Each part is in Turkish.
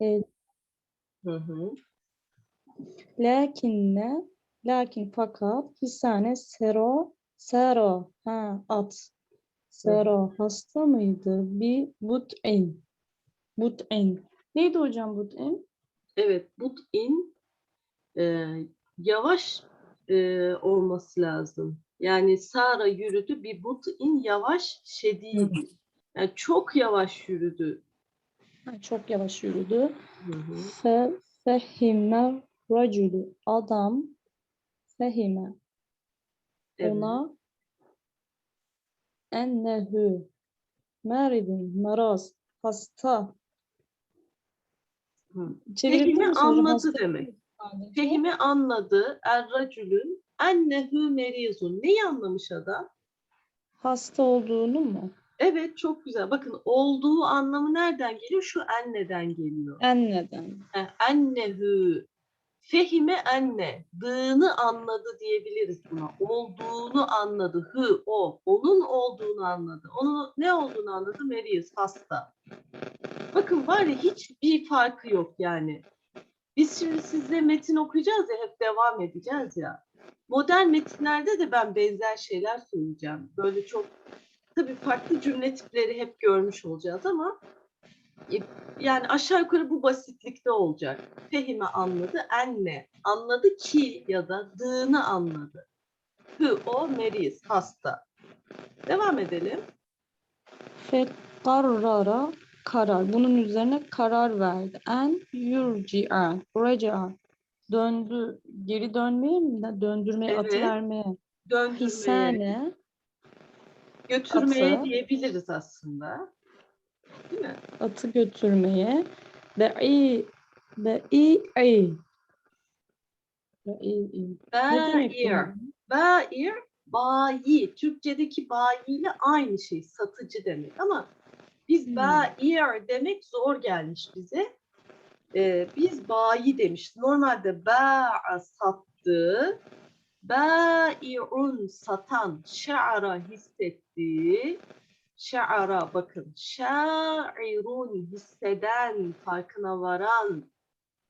E, Hı hı. lakinne lakin fakat hisane sero sero ha at sero hasta mıydı? Bir but'in but'in neydi hocam but'in? Evet, but in e, yavaş e, olması lazım. Yani Sara yürüdü, bir but in yavaş şedidi. Yani çok yavaş yürüdü. Çok yavaş yürüdü. Fe, fehime racülü adam fehime Evet. ona ennehu meridun maraz hasta Fehime anladı demek. Fehime anladı. Er-racülün ennehu merizun. Neyi anlamış adam? hasta olduğunu mu? Evet, çok güzel. Bakın olduğu anlamı nereden geliyor? Şu enneden geliyor. Enneden. Yani ennehu fehime enne dığını anladı diyebiliriz buna. Olduğunu anladı. Hı o. Onun olduğunu anladı. Onun ne olduğunu anladı? Meriz hasta. Bakın var ya hiçbir farkı yok yani. Biz şimdi sizle metin okuyacağız ya hep devam edeceğiz ya. Modern metinlerde de ben benzer şeyler söyleyeceğim. Böyle çok tabii farklı cümle tipleri hep görmüş olacağız ama e, yani aşağı yukarı bu basitlikte olacak. Fehime anladı, enne anladı ki ya da dığını anladı. Hı o meriz, hasta. Devam edelim. Fe karrara karar. Bunun üzerine karar verdi. En yurci'a. Raca. Döndü. Geri dönmeye mi? Döndürmeye, Evet. vermeye. Döndürmeye, Hisane. Götürmeye atı. diyebiliriz aslında. Değil mi? Atı götürmeye. Be'i. Ne demek Ba'ir. Ba'ir, bayi. Türkçedeki bayi ile aynı şey, satıcı demek. Ama biz Hmm. ba'ir demek zor gelmiş bize. Ee, biz bayi demiş. Normalde ba'a sattı. Ba'irun satan, şa'ara hissetti. Şa'ara bakın. Şa'irun hisseden, farkına varan.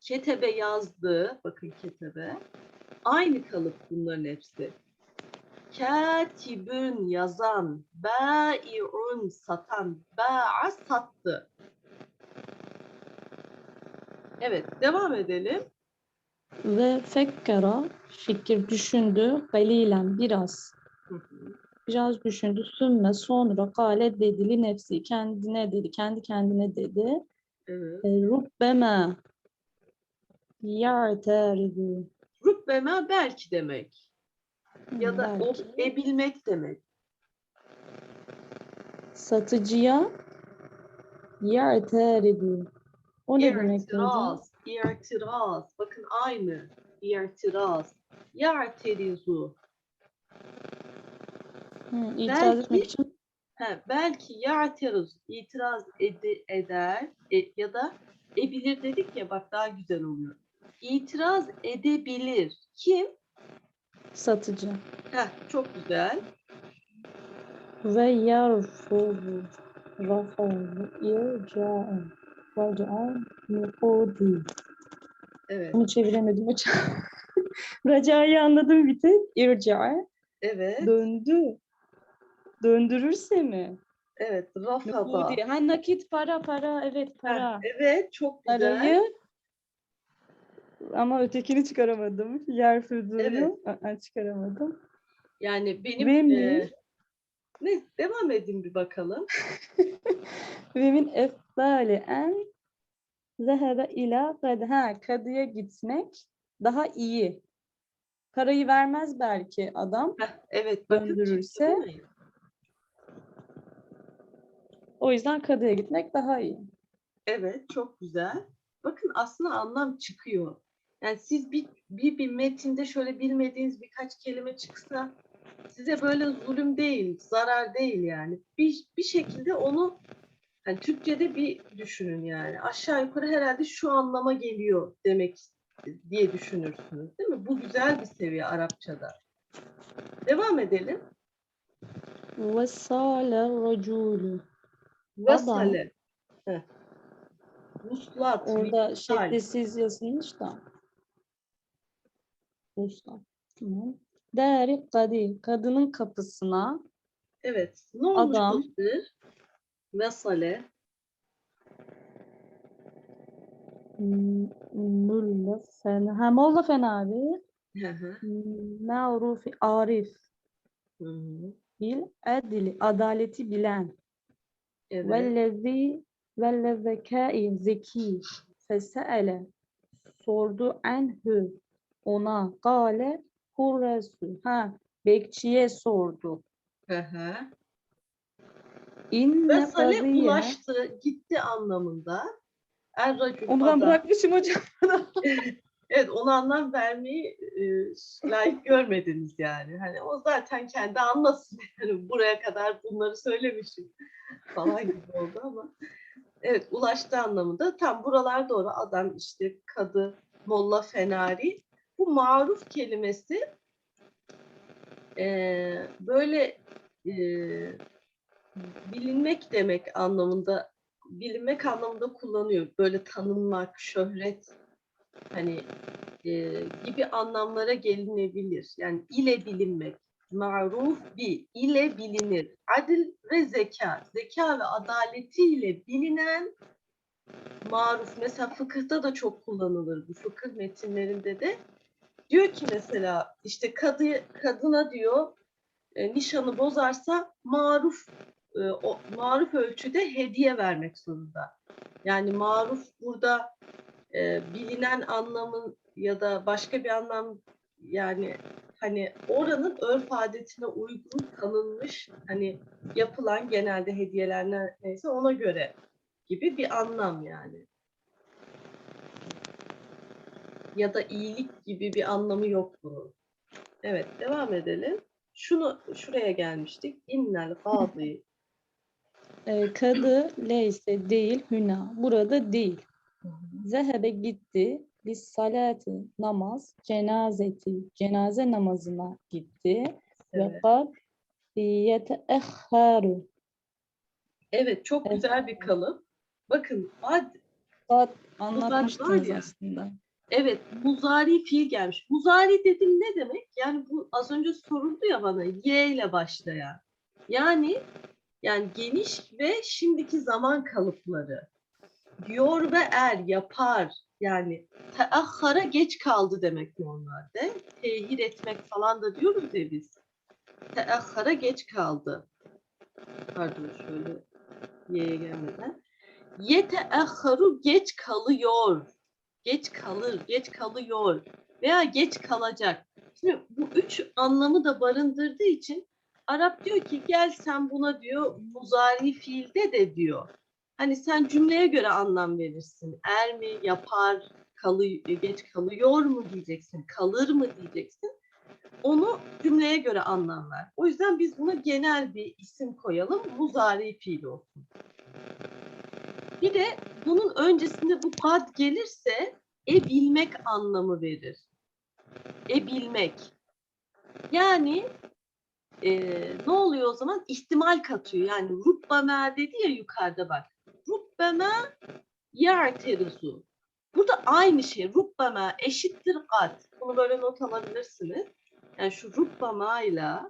Ketebe yazdı. Bakın ketebe. Aynı kalıp bunların hepsi. Katibün yazan, bai'un satan, ba'a sattı. Evet, devam edelim. Ve fekkera. Fikir düşündü. Galilen biraz. Biraz düşündü. Sümme sonra kale dedi. Li nefsi. Kendine dedi. Kendi kendine dedi. Evet. E, Rubbeme. Ya'teridu. Rübbeme belki demek. Ya da o Belki. e bilmek demek. Satıcıya ya'teridu. O ne demek hocam? İrtiraz. Bakın aynı. İrtiraz. Ya'terizu. Hı, itiraz etmek için He, belki ya'teriz, itiraz ede- eder e- ya da ebilir dedik ya bak daha güzel oluyor. İtiraz edebilir. Kim? satıcı. Heh, çok güzel. Ve yarfuzu. Rafazu. İrca'en. Raca'en. Nukudi. Evet. Bunu çeviremedim hocam. Raca'yı anladım bir tek. İrca'a. Evet. Döndü. Döndürürse mi? Evet. Rafada. Nukudi. Ha nakit para para. Evet para. Heh, evet. Çok güzel. Parayı ama ötekini çıkaramadım. Yer füzünü Evet. çıkaramadım. Yani benim mi? e, ne devam edin bir bakalım. Ve min efdali en zehebe ila kad ha kadıya gitmek daha iyi. Parayı vermez belki adam. Heh, evet. Döndürürse-? O yüzden kadıya gitmek daha iyi. Evet, çok güzel. Bakın aslında anlam çıkıyor. Yani siz bir, bir, bir metinde şöyle bilmediğiniz birkaç kelime çıksa size böyle zulüm değil, zarar değil yani. Bir, bir şekilde onu hani Türkçe'de bir düşünün yani. Aşağı yukarı herhalde şu anlama geliyor demek diye düşünürsünüz değil mi? Bu güzel bir seviye Arapçada. Devam edelim. Ve sâle racûlü. Adam- Vesale. Vuslat. Orada şeddesiz yazılmış da. Usta. Tamam. Dari kadi. Kadının kapısına Evet. Ne olmuş Adam. Mulla Fen. Ha Molla Fen abi. Hı hı. Ma'rufi Arif. Hı hı. Bil adli. Adaleti bilen. Evet. Vellezi vellezekai zeki. Feseele. Sordu enhü. Ona. Gale hurresu. Ha. Bekçiye sordu. Hı hı. İnne kadiye. ulaştı, gitti anlamında. Er Onu ben bırakmışım hocam. Evet, ona anlam vermeyi e, layık görmediniz yani. Hani o zaten kendi anlasın. Yani buraya kadar bunları söylemişim falan gibi oldu ama. Evet, ulaştı anlamında. Tam buralar doğru. Adam işte kadı, molla, fenari. Bu maruf kelimesi e, böyle e, bilinmek demek anlamında bilinmek anlamında kullanıyor. Böyle tanınmak, şöhret hani e, gibi anlamlara gelinebilir. Yani ile bilinmek. Maruf bi ile bilinir. Adil ve zeka. Zeka ve adaletiyle bilinen maruf. Mesela fıkıhta da çok kullanılır bu fıkıh metinlerinde de. Diyor ki mesela işte kadı, kadına diyor e, nişanı bozarsa maruf e, o maruf ölçüde hediye vermek zorunda. Yani maruf burada e, bilinen anlamın ya da başka bir anlam yani hani oranın örf adetine uygun tanınmış hani yapılan genelde hediyeler ne- neyse ona göre gibi bir anlam yani. Ya da iyilik gibi bir anlamı yok bunun. Evet devam edelim. Şunu şuraya gelmiştik. İnnel gâdi. Ee, kadı leyse değil hüna. Burada değil. Zehebe gitti. Biz salati namaz, cenazeti, cenaze namazına gitti. Ve kad yeteehharu. Evet çok Evet. güzel bir kalıp. Bakın ad Kad anlatmıştınız ya. aslında. Evet, muzari fiil gelmiş. Muzari dedim ne demek? Yani bu az önce soruldu ya bana y ile başlayan. Yani yani geniş ve şimdiki zaman kalıpları. Diyor ve er yapar. Yani teahhara geç kaldı demek normalde. Tehir etmek falan da diyoruz ya biz. Teahhara geç kaldı. Pardon şöyle y'ye gelmeden. Yeteahharu geç kalıyor geç kalır, geç kalıyor veya geç kalacak. Şimdi bu üç anlamı da barındırdığı için Arap diyor ki gel sen buna diyor muzari fiilde de diyor. Hani sen cümleye göre anlam verirsin. Er mi, yapar, kalı, geç kalıyor mu diyeceksin, kalır mı diyeceksin. Onu cümleye göre anlam ver. O yüzden biz buna genel bir isim koyalım. Muzari fiil olsun. Bir de bunun öncesinde bu kad gelirse e bilmek anlamı verir. E bilmek. Yani e, ne oluyor o zaman? İhtimal katıyor. Yani rubbama dedi ya yukarıda bak. Rubbama yerterizu. Burada aynı şey. Rubbama eşittir kad. Bunu böyle not alabilirsiniz. Yani şu rubbama ile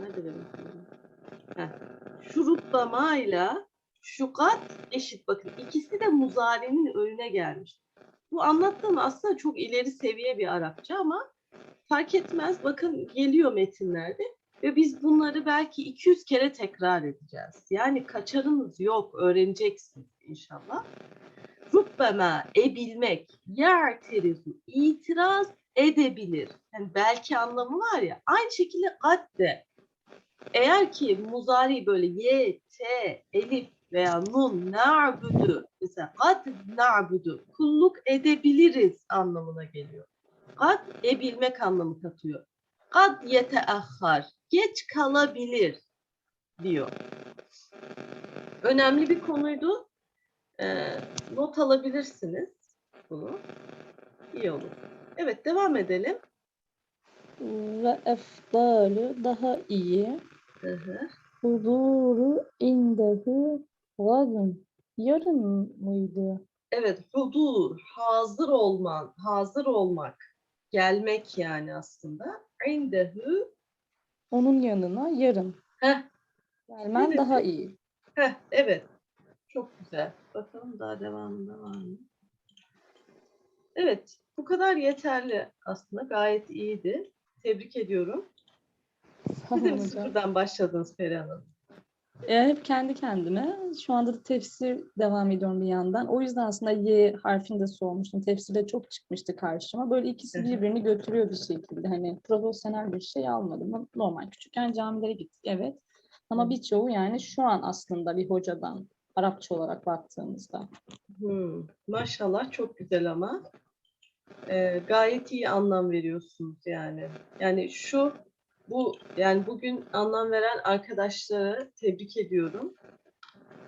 Nerede benim? Heh. Şu rubbama ile şu kat eşit. Bakın ikisi de muzari'nin önüne gelmiş. Bu anlattığım aslında çok ileri seviye bir Arapça ama fark etmez. Bakın geliyor metinlerde ve biz bunları belki 200 kere tekrar edeceğiz. Yani kaçarınız yok. Öğreneceksiniz inşallah. Rubbema e bilmek, yerterizu itiraz edebilir. Yani belki anlamı var ya. Aynı şekilde kat de eğer ki muzari böyle y, t, elif veya nun, na'budu mesela kad na'budu kulluk edebiliriz anlamına geliyor. Kad e bilmek anlamı katıyor. Kad yeteahhar geç kalabilir diyor. Önemli bir konuydu. Ee, not alabilirsiniz bunu. İyi olur. Evet devam edelim. Ve efdalu daha iyi. Hı hı. Huzuru indehu gazun. yarın mıydı? Evet, hudur, hazır olman, hazır olmak, gelmek yani aslında. İndehu, Onun yanına yarın heh, gelmen Evet. daha iyi. heh, evet. Çok güzel. Bakalım daha devamında var mı? Evet, bu kadar yeterli aslında. Gayet iyiydi. Tebrik ediyorum. Siz de mi sıfırdan başladınız Perihan Hanım? E, hep kendi kendime. Şu anda da tefsir devam ediyorum bir yandan. O yüzden aslında Y harfini de sormuştum. Tefsirde çok çıkmıştı karşıma. Böyle ikisi birbirini götürüyor bir şekilde. Hani profesyonel bir şey almadım. Normal küçükken camilere gittik evet. Ama birçoğu yani şu an aslında bir hocadan Arapça olarak baktığımızda. Hmm, maşallah çok güzel ama Ee, gayet iyi anlam veriyorsunuz yani. Yani şu bu yani bugün anlam veren arkadaşlara tebrik ediyorum.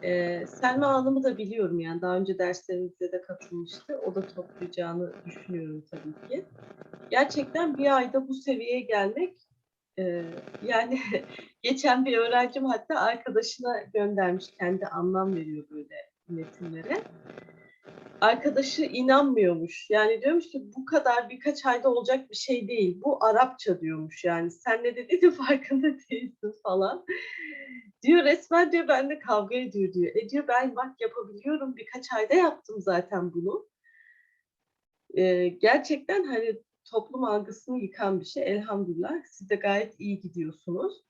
Ee, Selma Hanım'ı da biliyorum yani daha önce derslerimizde de katılmıştı. O da toplayacağını düşünüyorum tabii ki. Gerçekten bir ayda bu seviyeye gelmek e, yani geçen bir öğrencim hatta arkadaşına göndermiş kendi anlam veriyor böyle metinlere arkadaşı inanmıyormuş. Yani diyormuş ki bu kadar birkaç ayda olacak bir şey değil. Bu Arapça diyormuş yani. Sen ne dediğinin farkında değilsin falan. Diyor resmen diyor benimle kavga ediyor diyor. E diyor ben bak yapabiliyorum. Birkaç ayda yaptım zaten bunu. Ee, gerçekten hani toplum algısını yıkan bir şey. Elhamdülillah. Siz de gayet iyi gidiyorsunuz.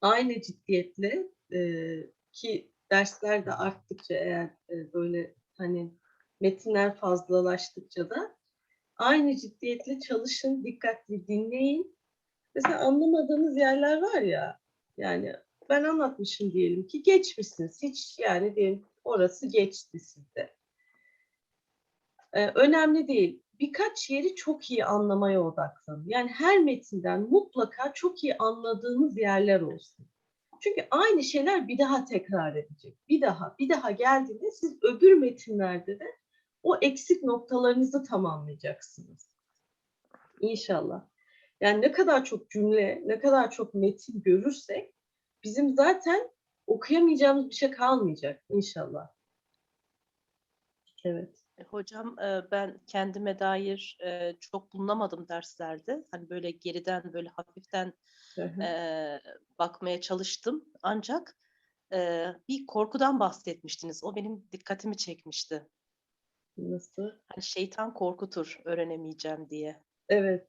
Aynı ciddiyetle e, ki dersler de arttıkça eğer e, böyle hani metinler fazlalaştıkça da aynı ciddiyetle çalışın, dikkatli dinleyin. Mesela anlamadığınız yerler var ya, yani ben anlatmışım diyelim ki geçmişsiniz. Hiç yani diyelim orası geçti sizde. Ee, önemli değil. Birkaç yeri çok iyi anlamaya odaklanın. Yani her metinden mutlaka çok iyi anladığınız yerler olsun. Çünkü aynı şeyler bir daha tekrar edecek. Bir daha, bir daha geldiğinde siz öbür metinlerde de o eksik noktalarınızı tamamlayacaksınız. İnşallah. Yani ne kadar çok cümle, ne kadar çok metin görürsek bizim zaten okuyamayacağımız bir şey kalmayacak inşallah. Evet. E, Hocam e, ben kendime dair e, çok bulunamadım derslerde. Hani böyle geriden böyle hafiften Hı hı. bakmaya çalıştım. Ancak bir korkudan bahsetmiştiniz. O benim dikkatimi çekmişti. Nasıl? Hani şeytan korkutur öğrenemeyeceğim diye. Evet.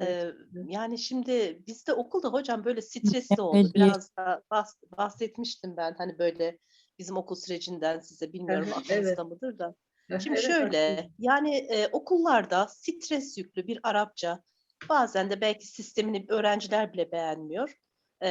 E, yani şimdi bizde okulda hocam böyle stresli oldu. Biraz da bahs- bahsetmiştim ben hani böyle bizim okul sürecinden size bilmiyorum aklınızda evet. mıdır da. Şimdi şöyle, yani e, okullarda stres yüklü bir Arapça, bazen de belki sistemini öğrenciler bile beğenmiyor. E,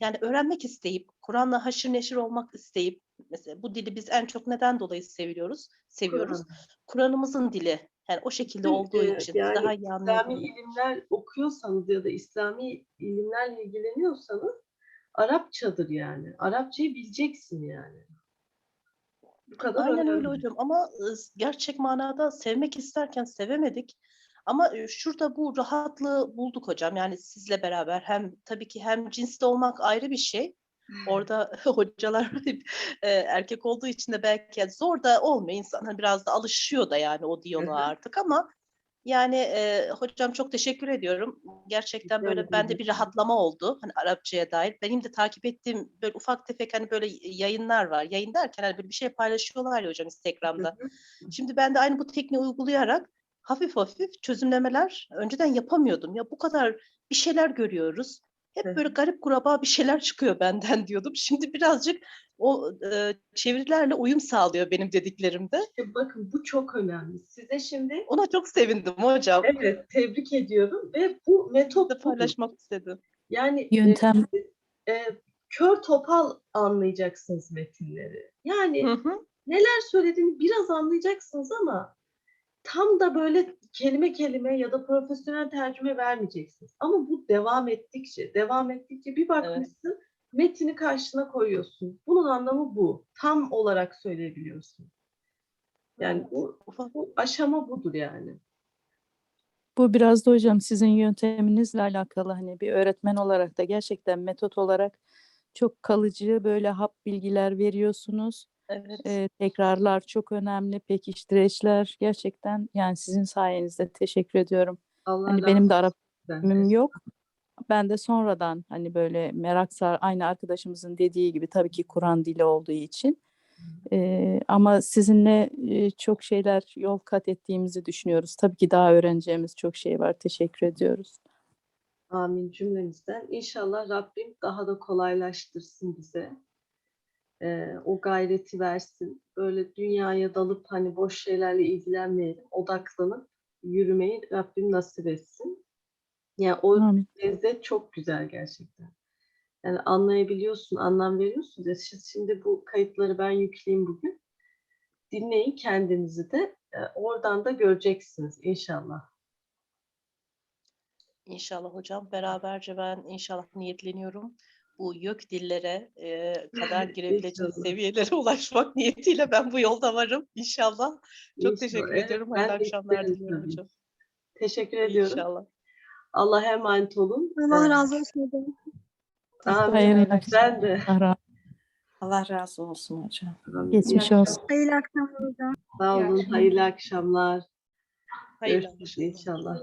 yani öğrenmek isteyip, Kur'an'la haşır neşir olmak isteyip, mesela bu dili biz en çok neden dolayı seviyoruz? Seviyoruz. Kur'an. Kur'an'ımızın dili. Yani o şekilde Bütün, olduğu için yani daha iyi İslami ilimler okuyorsanız ya da İslami ilimlerle ilgileniyorsanız Arapçadır yani. Arapçayı bileceksin yani. Bu kadar Aynen öyle önemli. hocam ama gerçek manada sevmek isterken sevemedik. Ama şurada bu rahatlığı bulduk hocam. Yani sizle beraber hem tabii ki hem cinsli olmak ayrı bir şey. Orada hocalar e, erkek olduğu için de belki zor da olmuyor. İnsan hani biraz da alışıyor da yani o diyaloğa artık ama yani e, hocam çok teşekkür ediyorum. Gerçekten böyle bende bir rahatlama oldu. Hani Arapçaya dair. Benim de takip ettiğim böyle ufak tefek hani böyle yayınlar var. Yayın derken hani böyle bir şey paylaşıyorlar ya hocam Instagram'da. Şimdi ben de aynı bu tekniği uygulayarak hafif hafif çözümlemeler önceden yapamıyordum. Ya bu kadar bir şeyler görüyoruz. Hep böyle garip kuraba bir şeyler çıkıyor benden diyordum. Şimdi birazcık o e, çevirilerle uyum sağlıyor benim dediklerimde. İşte bakın bu çok önemli. Size şimdi Ona çok sevindim hocam. evet tebrik ediyorum ve bu metot paylaşmak istedim. Yani e, Yöntem. e, kör topal anlayacaksınız metinleri. Yani Hı hı. neler söylediğini biraz anlayacaksınız ama tam da böyle kelime kelime ya da profesyonel tercüme vermeyeceksiniz. Ama bu devam ettikçe, devam ettikçe bir bakmışsın metini karşına koyuyorsun. Bunun anlamı bu. Tam olarak söyleyebiliyorsun. Yani bu, bu aşama budur yani. Bu biraz da hocam sizin yönteminizle alakalı hani bir öğretmen olarak da gerçekten metot olarak çok kalıcı böyle hap bilgiler veriyorsunuz. Evet. Ee, tekrarlar çok önemli, pekiştireçler gerçekten yani sizin sayenizde teşekkür ediyorum. Allah Hani benim de olsun Arap sizden. Mim yok. Ben de sonradan hani böyle merak sar aynı arkadaşımızın dediği gibi tabii ki Kur'an dili olduğu için Eee, ama sizinle eee, çok şeyler yol kat ettiğimizi düşünüyoruz. Tabii ki daha öğreneceğimiz çok şey var. Teşekkür ediyoruz. Amin cümlemizden. İnşallah Rabbim daha da kolaylaştırsın bize. Ee, o gayreti versin. Böyle dünyaya dalıp hani boş şeylerle ilgilenmeyelim. Odaklanıp yürümeyi Rabbim nasip etsin. Yani o Amin. lezzet çok güzel gerçekten. Yani anlayabiliyorsun, anlam veriyorsun. Ya şi- Şimdi bu kayıtları ben yükleyeyim bugün. Dinleyin kendinizi de. E, Oradan da göreceksiniz inşallah. İnşallah hocam. Beraberce ben inşallah niyetleniyorum. Bu YÖK dillere e, kadar girebileceğim İnşallah. seviyelere ulaşmak niyetiyle ben bu yolda varım inşallah. Çok İnşallah. teşekkür Evet, ediyorum. Hayırlı akşamlar diliyorum hocam. Teşekkür ediyorum. İnşallah. Allah'a emanet olun. Allah Ee, razı olsun hocam. Amin. Hayırlı Ben akşamlar. de. Allah razı olsun hocam. Amin. Geçmiş olsun. Hayırlı akşamlar hocam. Sağ olun. Hayırlı akşamlar. Hayırlı Görüşürüz akşamlar. inşallah.